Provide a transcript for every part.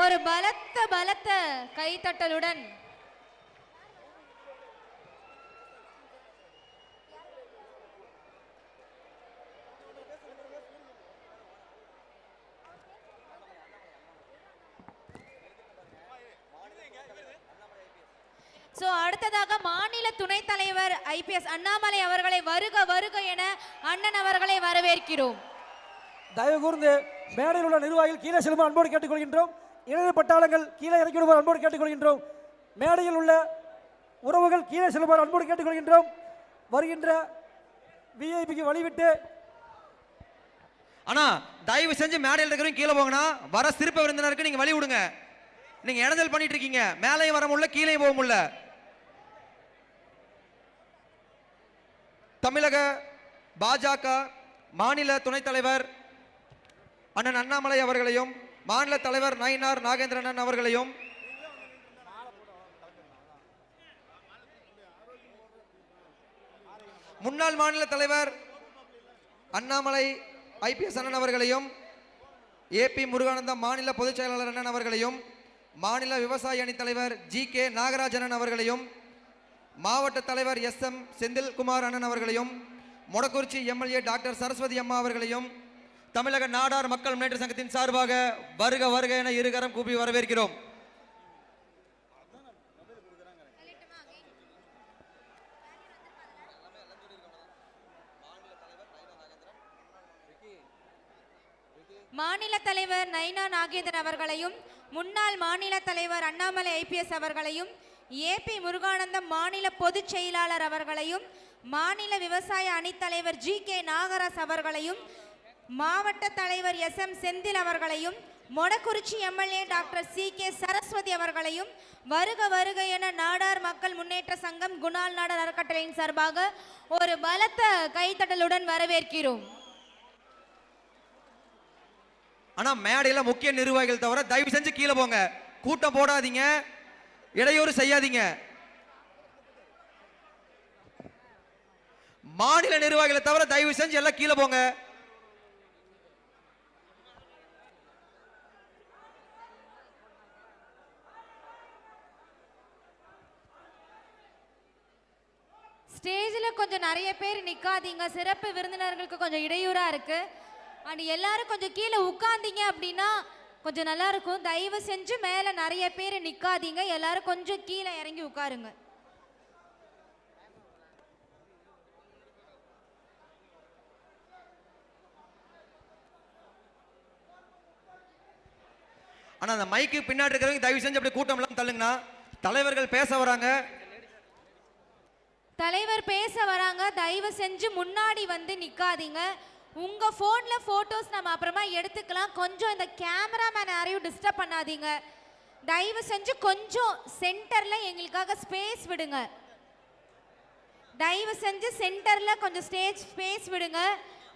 ஒரு பலத்த பலத்த கைத்தட்டலுடன். சோ அடுத்ததாக மாநில துணைத் தலைவர் ஐபிஎஸ் அண்ணாமலை அவர்களை வருக வருக என அண்ணன் அவர்களை வரவேற்கிறோம். தயவு கூர்ந்து மேடையில் உள்ள நிர்வாகிகள் கீழே செல்லும் அன்போடு கேட்டுக்கொள்கின்றோம். இளைய பட்டாளங்கள் கீழே இறக்கி விடுவார். அன்போடு கேட்டுக்கொள்கின்றோம். மேடையில் உள்ள உறவுகள் கீழே செல்லுமாறு அன்போடு கேட்டுக்கொள்கின்றோம். வருகின்ற விஐபிக்கு வழிவிட்டு. அண்ணா தயவு செஞ்சு மேடையில் இருக்கிறவங்க கீழே போங்கண்ணா. வர சிறப்பு விருந்தினருக்கு நீங்க வழி விடுங்க நீங்க இடைஞ்சல் பண்ணிட்டு இருக்கீங்க மேலேயும் வர முடியல கீழே போக முடியல. தமிழக பாஜக மாநில துணைத் தலைவர் அண்ணன் அண்ணாமலை அவர்களையும் மாநில தலைவர் நயினார் நாகேந்திரன் அவர்களையும் முன்னாள் மாநில தலைவர் அண்ணாமலை ஐபிஎஸ் அண்ணன் அவர்களையும் ஏபி முருகானந்தம் மாநில பொதுச் செயலாளர் அண்ணன் அவர்களையும் மாநில விவசாய அணி தலைவர் ஜி கே நாகராஜனன் அவர்களையும் மாவட்ட தலைவர் எஸ் எம் செந்தில்குமார் அண்ணன் அவர்களையும் மொடக்குறிச்சி எம்எல்ஏ டாக்டர் சரஸ்வதி அம்மா அவர்களையும் தமிழக நாடார் மக்கள் முன்னேற்ற சங்கத்தின் சார்பாக வருக வருக என இருகரம் கூப்பி வரவேற்கிறோம். மாநில தலைவர் நைனா நாகேந்திரன் அவர்களையும் முன்னாள் மாநில தலைவர் அண்ணாமலை ஐபிஎஸ் அவர்களையும் ஏபி முருகானந்தம் மாநில பொதுச் செயலாளர் அவர்களையும் மாநில விவசாய அணித்தலைவர் ஜி கே நாகராஜ் அவர்களையும் மாவட்ட தலைவர் எஸ் எம் செந்தில் அவர்களையும் Modakurichi MLA doctor C K Saraswathi அவர்களையும் வருக வருக என நாடார் மக்கள் முன்னேற்ற சங்கம் குணால் நாடார் அறக்கட்டளையின் சார்பாக ஒரு பலத்த கைத்தட்டலுடன் வரவேற்கிறோம். ஆனா மேடையில முக்கிய நிர்வாகிகள் தவிர தயவு செஞ்சு கீழே போங்க. கூட்டம் போடாதீங்க. இடையூறு செய்யாதீங்க. மாநில நிர்வாகிகளை தவிர தயவு செஞ்சு எல்லாம் கீழே போங்க. ஸ்டேஜில் கொஞ்சம் நிறைய பேர் நிற்காதீங்க சிறப்பு விருந்தினர்களுக்கு கொஞ்சம் இடையூறாக இருக்குது அண்ட் எல்லாரும் கொஞ்சம் கீழே உட்காந்தீங்க அப்படின்னா கொஞ்சம் நல்லா இருக்கும். தயவு செஞ்சு மேலே நிறைய பேர் நிற்காதீங்க எல்லாரும் கொஞ்சம் கீழே இறங்கி உட்காருங்க. ஆனால் அந்த மைக்கு பின்னாடி இருக்கிறவங்க தயவு செஞ்சு அப்படி கூட்டம்லாம் தள்ளுங்கண்ணா. தலைவர்கள் பேச வராங்க. தலைவர் பேச வராங்க. தயவு செஞ்சு முன்னாடி வந்து நிற்காதீங்க உங்கள் ஃபோனில் ஃபோட்டோஸ் நம்ம அப்புறமா எடுத்துக்கலாம். கொஞ்சம் இந்த கேமராமேன் யாரையும் டிஸ்டர்ப் பண்ணாதீங்க. தயவு செஞ்சு கொஞ்சம் சென்டரில் எங்களுக்காக ஸ்பேஸ் விடுங்க. தயவு செஞ்சு சென்டரில் கொஞ்சம் ஸ்டேஜ் ஸ்பேஸ் விடுங்க.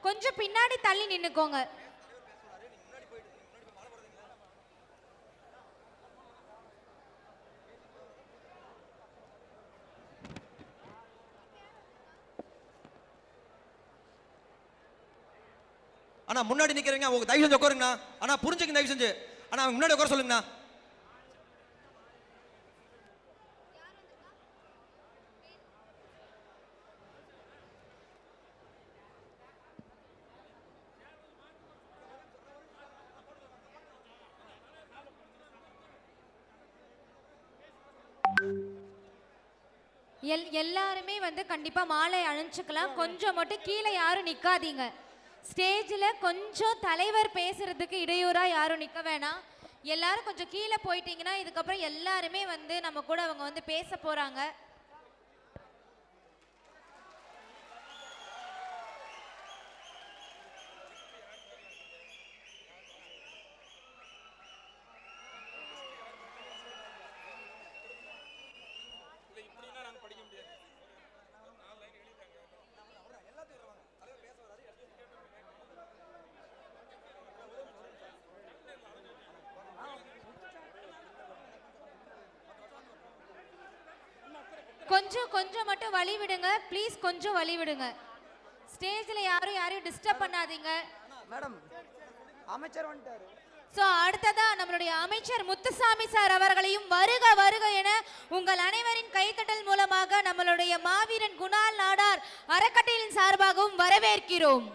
கொஞ்சம் பின்னாடி தள்ளி நின்றுக்கோங்க ஆனா முன்னாடி நிக்கிறவங்க உங்களுக்கு தயவு செஞ்சு உட்காருங்கண்ணா. ஆனா புரிஞ்சுங்க தயவு செஞ்சு. ஆனா முன்னாடி உட்கார சொல்லுங்கண்ணா. எல் எல்லாருமே வந்து கண்டிப்பா மாலை அணிஞ்சுக்கலாம். கொஞ்சம் மட்டும் கீழே யாரும் நிக்காதீங்க. ஸ்டேஜில் கொஞ்சம் தலைவர் பேசுறதுக்கு இடையூறாக யாரும் நிக்க வேணாம். எல்லாரும் கொஞ்சம் கீழே போயிட்டீங்கன்னா இதுக்கப்புறம் எல்லாருமே வந்து நம்ம கூட அவங்க வந்து பேச போறாங்க. கொஞ்சம் கொஞ்சம் மட்டும் வழி விடுங்க ப்ளீஸ் கொஞ்சம் வழி விடுங்க ஸ்டேஜில் யாரும் யாரையும் டிஸ்டர்ப் பண்ணாதீங்க. மேடம் அமைச்சர் வந்துட்டாரு. சோ அடுத்ததா நம்மளுடைய அமைச்சர் முத்துசாமி சார் அவர்களையும் வருக வருக என உங்கள் அனைவரின் கைத்தட்டல் மூலமாக நம்மளுடைய மாவீரன் குணால் நாடார் அறக்கட்டளையின் சார்பாகவும் வரவேற்கிறோம்.